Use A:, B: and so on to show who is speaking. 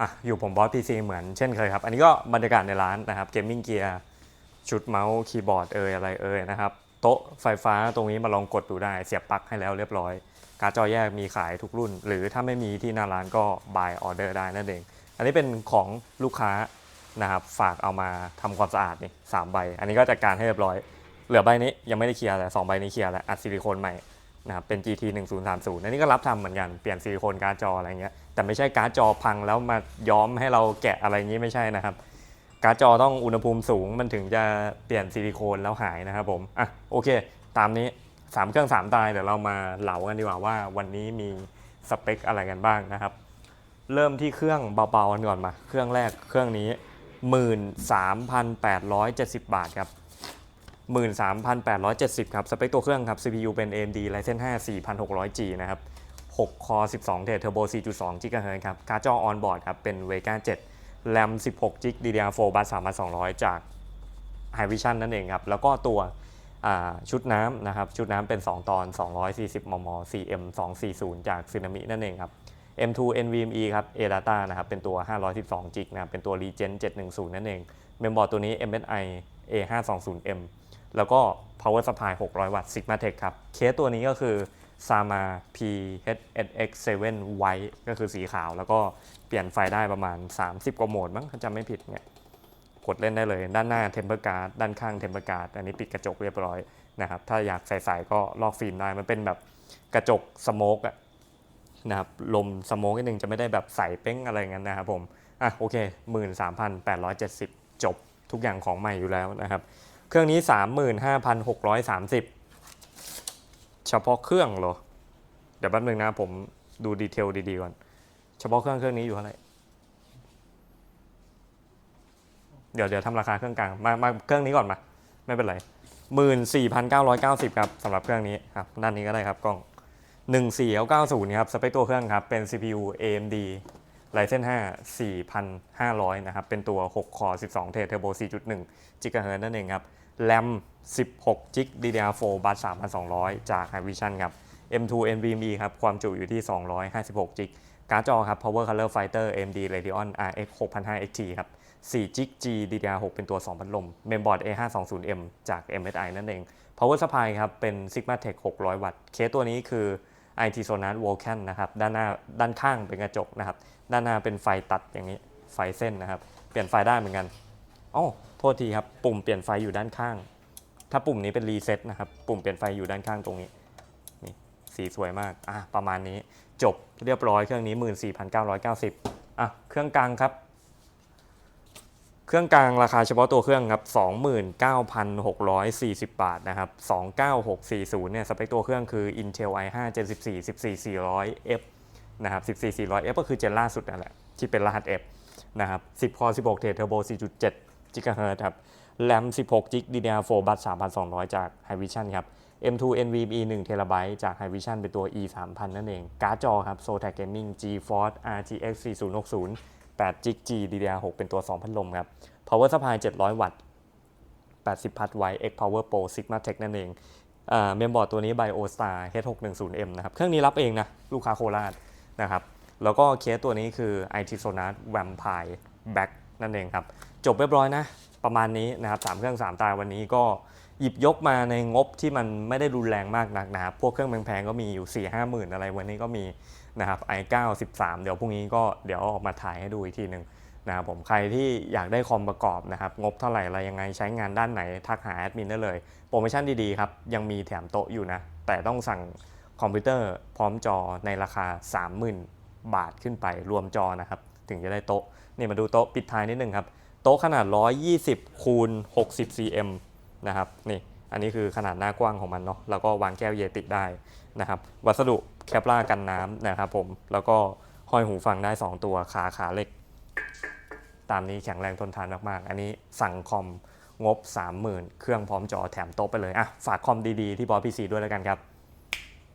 A: อะอยู่ผมบอสพีซีเหมือนเช่นเคยครับ อันนี้ก็บรรยากาศในร้านนะครับเกมมิ่งเกียร์ชุดเมาส์คีย์บอร์ดเอ่ยอะไรเอ่ยนะครับ โต๊ะไฟฟ้าตรงนี้มาลองกดดูได้เสียบปลั๊กให้แล้วเรียบร้อย การ์ดจอแยกมีขายทุกรุ่น หรือถ้าไม่มีที่หน้าร้านก็ buy order ได้นั่นเอง อันนี้เป็นของลูกค้านะครับฝากเอามาทำความสะอาดนี่สามใบ อันนี้ก็จัดการให้เรียบร้อย เหลือใบนี้ยังไม่ได้เคลียร์แต่สองใบนี้เคลียร์แล้วอัดซิลิโคนใหม่ นะครับเป็น GT 1030อันนี้ก็รับทำเหมือนกันเปลี่ยนซิลิโคนการ์ดจออะไรเงี้ยแต่ไม่ใช่การ์ดจอพังแล้วมาย้อมให้เราแกะอะไรงี้ไม่ใช่นะครับการ์ดจอต้องอุณหภูมิสูงมันถึงจะเปลี่ยนซิลิโคนแล้วหายนะครับผมอะโอเค ตามนี้ 3 เครื่อง 3 ตายเดี๋ยวเรามาเหลากันดีกว่าว่าวันนี้มีสเปคอะไรกันบ้างนะครับ เริ่มที่เครื่องเบาๆกันก่อนมา เครื่องแรกเครื่องนี้ 13,870 บาทครับ 13,870 ครับ สเปคตัวเครื่องครับ CPU เป็น AMD Ryzen 5 4600G นะครับ 6 คอ 12 เทรดเทอร์โบ 4.2 GHz ครับ การ์ดจอออนบอร์ดครับ เป็น Vega 7 RAM 16 GB DDR4 บัส3200 จาก Hikvision นั่นเองครับ แล้วก็ตัวชุดน้ำนะครับ ชุดน้ำเป็น 2 ตอน 240 มม CM 240 จาก Tsunami นั่นเองครับ M2 NVMe ครับ ADATA นะครับ เป็นตัว 512 g b นะครับ เป็นตัว Regen 710 นั่นเอง เมมบอร์ดตัวนี้ MSI A520M แล้วก็ power supply 600 วัตต์ Sigmatech ครับ เคสตัวนี้ก็คือ Sama PHX7 White ก็คือสีขาว แล้วก็เปลี่ยนไฟได้ประมาณ 30 กว่าโหมดมั้งถ้าจำไม่ผิดเนี่ยกดเล่นได้เลย ด้านหน้า Temper Guard ด้านข้าง Temper Guard อันนี้ปิดกระจกเรียบร้อยนะครับ ถ้าอยากใส่ๆก็ลอกฟิล์มได้ มันเป็นแบบกระจกสโมกอะนะครับ ลมสโมกนิดนึงจะไม่ได้แบบใสเป้งอะไรเงี้ยนะครับผม อะโอเค 13,870 จบ ทุกอย่างของใหม่อยู่แล้วนะครับ เครื่องนี้ 35,630 เฉพาะเครื่องเหรอ เดี๋ยวแป๊บนึงนะผมดูดีเทลดีๆก่อน เฉพาะเครื่องเครื่องนี้อยู่เท่าไหร่ เดี๋ยวเดี๋ยวทำราคาเครื่องกลาง มามาเครื่องนี้ก่อนมา ไม่เป็นไร 14,990 ครับสำหรับเครื่องนี้ครับด้านนี้ก็ได้ครับกล้อง 1490ครับสเปคตัวเครื่องครับเป็น CPU AMD Ryzen 5 4500 นะครับ เป็นตัว 6 คอ 12 เทรดเทอร์โบ 4.1 จิกะเฮิร์นั่นเองครับ แรม 16 จิก DDR4 บัส3,200 จาก Hikvision ครับ M2 NVMe ครับ ความจุอยู่ที่ 256 จิก การ์ดจอครับ Power Color Fighter AMD Radeon RX 6005 XT ครับจิก GDDR6 เป็นตัว 2 พัดลม เมมบอร์ด A520M จาก MSI นั่นเอง Power Supply ครับ เป็น Sigma Tech 600 วัตต์ เคสตัวนี้คือ IT Sonar Vulcan นะครับด้านหน้าด้านข้างเป็นกระจกนะครับ ด้านหน้าเป็นไฟตัดอย่างนี้ไฟเส้นนะครับ เปลี่ยนไฟได้เหมือนกันอ๋อโทษทีครับปุ่มเปลี่ยนไฟอยู่ด้านข้าง ถ้าปุ่มนี้เป็นรีเซ็ตนะครับปุ่มเปลี่ยนไฟอยู่ด้านข้างตรงนี้นี่สีสวยมากอะประมาณนี้จบเรียบร้อยเครื่องนี้ 14,990อะเครื่องกลางครับ ครื่องกลางราคาเฉพาะตัวเครื่องครับ 29,640 บาทนะครับ 29640 เนี่ย สเปคตัวเครื่องคือ Intel i5 Gen 14 14400F นะครับ 14400F ก็คือเจนล่าสุดนั่นแหละ ที่เป็นรหัส F นะครับ 10คอ16 เทรดเทอร์โบ 4.7 GHz ครับ RAM 16 g b DDR4 บัส3,200 จาก Hikvision ครับ M2 NVMe 1 t b จาก Hikvision เป็นตัว E 3000 นั่นเอง การ์ดจอครับ Zotac Gaming GeForce RTX 4060 8 g G DDR6 เป็นตัว2พัดลมครับ Power Supply 700 วัตต์ 80 พัทไว X Power Pro Sigmatech นั่นเองเมมบอร์ดตัวนี้ BioStar H610M นะครับ เครื่องนี้รับเองนะ ลูกค้าโคราชนะครับ แล้วก็เคสตัวนี้คือ IT Sonar Vampire Back นั่นเองครับ จบเรียบร้อยนะ ประมาณนี้นะครับสามเครื่อง 3 ตาวันนี้ก็ หยิบยกมาในงบที่มันไม่ได้รุนแรงมากนักนะครับ พวกเครื่องแพงๆก็มีอยู่4 5หมื่นอะไรวันนี้ก็มีนะครับ i9 13 เดี๋ยวพรุ่งนี้ก็เดี๋ยวอออกมาถ่ายให้ดูอีกทีหนึ่งนะครับผมใครที่อยากได้คอมประกอบนะครับ งบเท่าไหร่อะไรยังไงใช้งานด้านไหน ทักหาแอดมินได้เลย โปรโมชั่นดีๆครับ ยังมีแถมโต๊ะอยู่นะ แต่ต้องสั่งคอมพิวเตอร์พร้อมจอในราคา 30,000 บาทขึ้นไปรวมจอนะครับ ถึงจะได้โต๊ะนี่มาดูโต๊ะปิดท้ายนิดนึงครับ โต๊ะขนาด 120คูณ60 cm นะครับนี่อันนี้คือขนาดหน้ากว้างของมันเนาะแล้วก็วางแก้วเยติได้นะครับ วัสดุแคปลากันน้ำนะครับผมแล้วก็ห้อยหูฟังได้ 2 ตัวขาขาเหล็ก ตามนี้แข็งแรงทนทานมากๆ อันนี้สั่งคอมงบ 30,000 เครื่องพร้อมจอแถมโต๊ะไปเลยอะฝากคอมดีๆ ที่บอสพีซีด้วยแล้วกันครับ